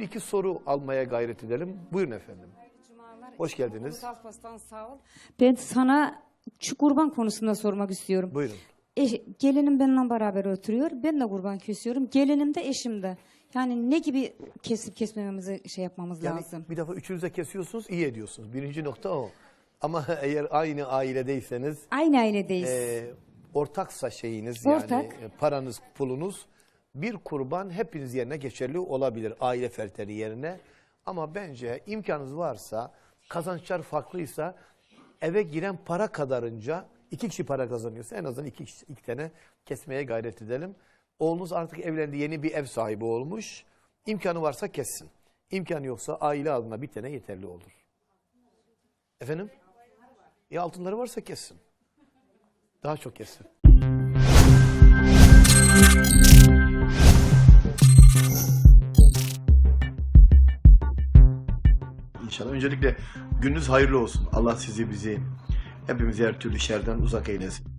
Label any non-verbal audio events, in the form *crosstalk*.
iki soru almaya gayret edelim. Buyurun efendim. Hoş geldiniz. Ben sana şu kurban konusunda sormak istiyorum. Buyurun. Eş- gelinim benimle beraber oturuyor. Ben de kurban kesiyorum. Gelinim de eşim de. Yani ne gibi kesip kesmememizi şey yapmamız Yani lazım. bir defa üçünüze kesiyorsunuz, iyi ediyorsunuz. Birinci nokta o. Ama *laughs* eğer aynı ailedeyseniz, Aynı ailedeyiz. e, ortaksa şeyiniz yani Ortak. e, paranız, pulunuz bir kurban hepiniz yerine geçerli olabilir aile fertleri yerine. Ama bence imkanınız varsa, kazançlar farklıysa eve giren para kadarınca iki kişi para kazanıyorsa en azından iki, kişi- iki tane kesmeye gayret edelim. Oğlunuz artık evlendi, yeni bir ev sahibi olmuş. İmkanı varsa kessin. İmkanı yoksa aile adına bir tane yeterli olur. Efendim? E altınları varsa kessin. Daha çok kessin. İnşallah. Öncelikle gününüz hayırlı olsun. Allah sizi bizi hepimizi her türlü şerden uzak eylesin.